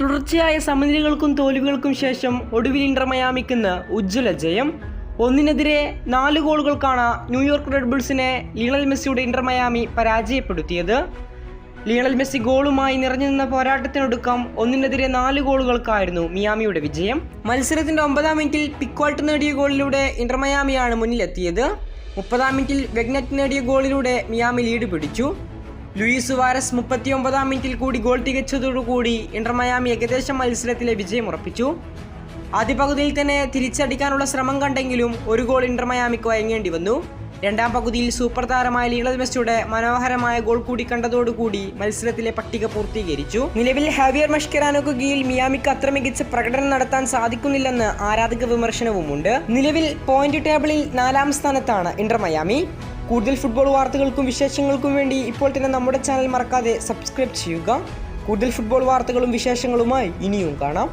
തുടർച്ചയായ സമനിലകൾക്കും തോൽവികൾക്കും ശേഷം ഒടുവിൽ ഇന്റർ മയാമിക്കുന്ന ഉജ്ജ്വല ജയം. ഒന്നിനെതിരെ നാല് ഗോളുകൾക്കാണ് ന്യൂയോർക്ക് റെഡ് ബുൾസിനെ ലീണൽ മെസ്സിയുടെ ഇന്റർ മയാമി പരാജയപ്പെടുത്തിയത്. ലീണൽ മെസ്സി ഗോളുമായി നിറഞ്ഞു നിന്ന പോരാട്ടത്തിനൊടുക്കം ഒന്നിനെതിരെ നാല് ഗോളുകൾക്കായിരുന്നു മിയാമിയുടെ വിജയം. മത്സരത്തിന്റെ ഒമ്പതാം മിനിറ്റിൽ പിക്വാൾട്ട് നേടിയ ഗോളിലൂടെ ഇന്റർ മയാമിയാണ് മുന്നിലെത്തിയത്. മുപ്പതാം മിനിറ്റിൽ വെഗ്നറ്റ് നേടിയ ഗോളിലൂടെ മിയാമി ലീഡ് പിടിച്ചു. ലൂയിസ് വാരസ് മുപ്പത്തിയൊമ്പതാം മിനിറ്റിൽ കൂടി ഗോൾ തികച്ചതോടുകൂടി ഇന്റർ മയാമി ഏകദേശം മത്സരത്തിലെ വിജയം ഉറപ്പിച്ചു. ആദ്യ പകുതിയിൽ തന്നെ തിരിച്ചടിക്കാനുള്ള ശ്രമം കണ്ടെങ്കിലും ഒരു ഗോൾ ഇന്റർ മയാമിക്ക് വഴങ്ങേണ്ടി വന്നു. രണ്ടാം പകുതിയിൽ സൂപ്പർ താരമായ ലീണൽ മെസ്സിയുടെ മനോഹരമായ ഗോൾ കൂടി കണ്ടതോടുകൂടി മത്സരത്തിലെ പട്ടിക പൂർത്തീകരിച്ചു. നിലവിൽ ഹാവിയർ മഷ്കരാനോക്ക് കീഴിൽ മിയാമിക്ക് അത്ര മികച്ച പ്രകടനം നടത്താൻ സാധിക്കുന്നില്ലെന്ന് ആരാധക വിമർശനവുമുണ്ട്. നിലവിൽ പോയിന്റ് ടേബിളിൽ നാലാം സ്ഥാനത്താണ് ഇന്റർ മയാമി. കൂടുതൽ ഫുട്ബോൾ വാർത്തകൾക്കും വിശേഷങ്ങൾക്കും വേണ്ടി ഇപ്പോൾ തന്നെ നമ്മുടെ ചാനൽ മറക്കാതെ സബ്സ്ക്രൈബ് ചെയ്യുക. കൂടുതൽ ഫുട്ബോൾ വാർത്തകളും വിശേഷങ്ങളുമായി ഇനിയും കാണാം.